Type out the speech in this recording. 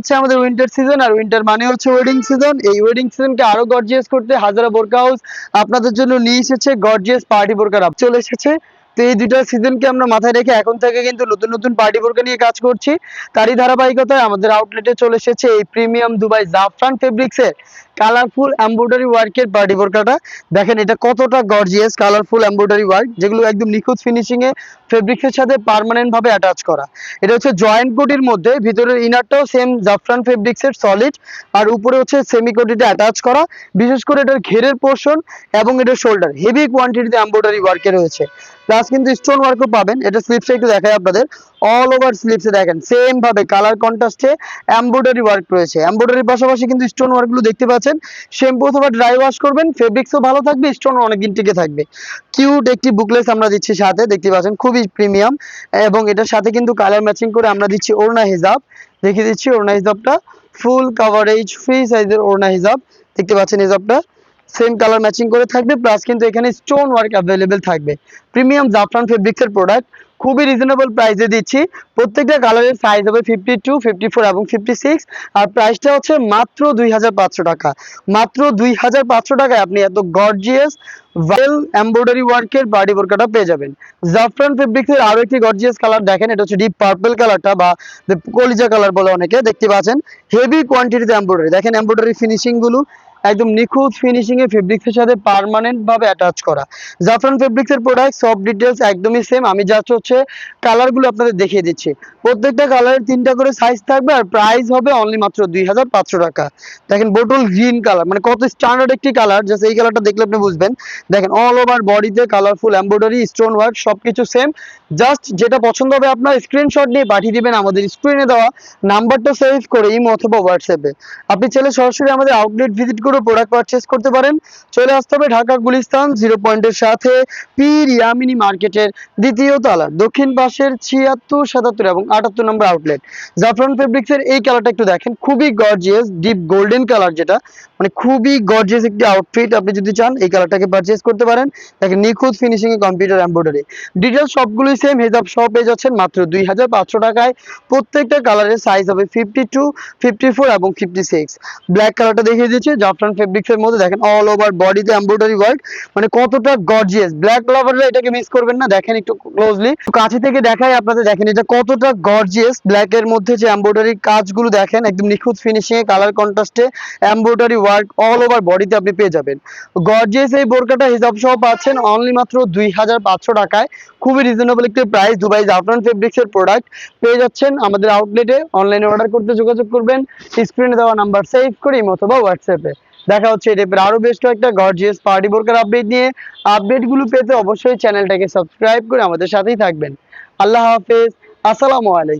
হচ্ছে আমাদের winter season আর winter মানে হচ্ছে ওয়েডিং সিজন এই ওয়েডিং সিজনকে আরও গর্জিয়াস করতে হাজারা বোরকা হাউস আপনাদের জন্য নিয়ে এসেছে গর্জিয়াস পার্টি বোরকা চলে এসেছে তো এই দুইটা সিজনকে আমরা মাথায় রেখে এখন থেকে কিন্তু নতুন নতুন পার্টি বোরকা নিয়ে কাজ করছি। তারই ধারাবাহিকতায় আমাদের আউটলেটে চলে এসেছে এই প্রিমিয়াম দুবাই জাফরান ফেব্রিক্সের কালারফুল এমব্রয়ডারি ওয়ার্কের পার্টি বোরকাটা দেখেন এটা কতটা গর্জিয়াস কালারফুল এমব্রয়ডারি ওয়ার্ক যেগুলো একদম নিখুঁত ফিনিশিং এ ফেব্রিক্সের সাথে পার্মানেন্ট ভাবে অ্যাটাচ করা। এটা হচ্ছে জয়েন্ট কোটির মধ্যে, ভিতরের ইনারটাও সেম জাফরান ফেব্রিক্সের সলিড আর উপরে হচ্ছে সেমি কোটিতে অ্যাটাচ করা। বিশেষ করে এটার ঘেরের পোর্শন এবং এটার শোল্ডার হেভি কোয়ান্টিটিতে এমব্রয়ডারি ওয়ার্কে রয়েছে। প্লাস কিন্তু স্টোন ওয়ার্কও পাবেন। এটা স্লিপসে একটু দেখাই আপনাদের। অল ওভার স্লিপসে দেখেন সেম ভাবে কালার কন্ট্রাস্টে এমব্রয়ডারি ওয়ার্ক রয়েছে। এমব্রয়ডারির পাশাপাশি কিন্তু স্টোন ওয়ার্কগুলো দেখতে পাচ্ছেন। শ্যাম্পু অথবা ড্রাই ওয়াশ করবেন ফেব্রিক্সও ভালো থাকবে স্টোন অনেকদিন টিকে থাকবে। কিউট একটি বুকলেস আমরা দিচ্ছি সাথে, দেখতে পাচ্ছেন, খুবই প্রিমিয়াম এবং এটার সাথে কিন্তু কালার ম্যাচিং করে আমরা দিচ্ছি ওড়না হিজাব। দেখিয়ে দিচ্ছি ওড়না হিজাবটা। ফুল কাভারেজ ফ্রি সাইজের ওড়না হিজাব। দেখতে পাচ্ছেন হিজাবটা। সেম কালার ম্যাচিং করে থাকবে প্লাস কিন্তু এখানে স্টোন ওয়ার্ক অ্যাভেলেবেল থাকবে প্রিমিয়াম জাফরান ফেব্রিক্সের প্রোডাক্ট খুবই রিজনেবল প্রাইসে দিচ্ছি। প্রত্যেকটা কালারের সাইজ হবে ফিফটি টু ফিফটি ফোর এবং ফিফটি সিক্স আর প্রাইসটা হচ্ছে মাত্র দুই হাজার পাঁচশো টাকা। মাত্র দুই হাজার পাঁচশো টাকায় আপনি এত গর্জিয়াস ওয়েল এমব্রয়ডারি ওয়ার্কের বাড়ি বোরকাটা পেয়ে যাবেন। জাফরান ফেব্রিক্সের আরও একটি গর্জিয়াস কালার দেখেন, এটা হচ্ছে ডিপ পার্পল কালারটা বা কলিজা কালার বলে অনেকে দেখতে পাচ্ছেন। হেভি কোয়ান্টিটিতে এমব্রয়ডারি দেখেন এমব্রয়ডারি ফিনিশিংগুলো। একদম নিখুঁত ফিনিশিং এ ফেব্রিক্সের সাথে পার্মানেন্ট ভাবে অ্যাটাচ করা। জাফরান ফেব্রিক্সের প্রোডাক্ট সব ডিটেলস একদমই সেম আমি জাস্ট হচ্ছে কালারগুলো আপনাদের দেখিয়ে দিচ্ছি। প্রত্যেকটা কালারের তিনটা করে সাইজ থাকবে আর প্রাইস হবে অনলি মাত্র দুই হাজার পাঁচশো টাকা। দেখেন বোটল গ্রিন কালার মানে কত স্ট্যান্ডার্ড একটি কালার জাস্ট এই কালারটা দেখলে আপনি বুঝবেন। দেখেন অল ওভার বডিতে কালারফুল এমব্রয়ডারি স্টোন ওয়ার্ক সবকিছু সেম জাস্ট যেটা পছন্দ হবে আপনার স্ক্রিনশট নিয়ে পাঠিয়ে দিবেন আমাদের স্ক্রিনে দেওয়া নাম্বারটা সেভ করে, ইমো অথবা হোয়াটসঅ্যাপে আপনি চাইলে সরাসরি আমাদের আউটলেট ভিজিট করে প্রোডাক্ট পারচেস করতে পারেন। চলে আসতে হবে ঢাকা গুলিস্তান জিরো পয়েন্টের সাথে পীর ইয়ামিনী মার্কেটের দ্বিতীয় তলা, দক্ষিণ পাশের ছিয়াত্তর, সাতাত্তর এবং আটাত্তর নম্বর আউটলেট জাফরান ফেব্রিক্সের এই কালারটা একটু দেখেন, খুবই গর্জিয়াস ডিপ গোল্ডেন কালার যেটা মানে খুবই গর্জিয়াস একটি আউটফিট আপনি যদি চান, এই কালারটাকে পারচেস করতে পারেন। দেখেন নিখুঁত ফিনিশিং এ কম্পিউটার এমব্রয়ডারি ডিটেলস সবগুলোই সেম হেজাব সব পেয়ে যাচ্ছেন মাত্র দুই হাজার পাঁচশো টাকায়। প্রত্যেকটা কালারের সাইজ হবে ফিফটি টু ফিফটি ফোর এবং ফিফটি সিক্স ব্ল্যাক কালারটা দেখিয়ে দিচ্ছি, জাফরান ফেব্রিক্স এর মধ্যে দেখেন অল ওভার বডিতে এমব্রয়ডারি ওয়ার্ক মানে কতটা গর্জিয়াস ব্ল্যাক লাভাররা এটাকে মিস করবেন না, দেখেন একটু ক্লোজলি কাছে থেকে দেখাই আপনাদের, দেখেন এটা কতটা গর্জিয়াস ব্ল্যাক এর মধ্যে যে এমব্রয়ডারি কাজগুলো দেখেন, একদম নিখুঁত ফিনিশিং এ কালার কন্ট্রাস্টে এমব্রয়ডারি ওয়ার্ক অল ওভার বডিতে আপনি পেয়ে যাবেন। গর্জিয়াস এই বোরকাটা হিসাব সহ পাচ্ছেন অনলি মাত্র দুই হাজার পাঁচশো টাকায়। খুবই রিজনেবল একটি প্রাইস দুবাই জাফরান ফেব্রিক্স এর প্রোডাক্ট পেয়ে যাচ্ছেন আমাদের আউটলেটে অনলাইনে অর্ডার করতে যোগাযোগ করবেন। স্ক্রিনে দেওয়া নাম্বার সেভ করি অথবা হোয়াটসঅ্যাপে দেখা হচ্ছে টাইপের আরও বেশ কয়েকটা গর্জিয়াস পার্টি বোরকার আপডেট নিয়ে। আপডেটগুলো পেতে অবশ্যই চ্যানেলটাকে সাবস্ক্রাইব করে আমাদের সাথেই থাকবেন। আল্লাহ হাফেজ, আসসালামু আলাইকুম।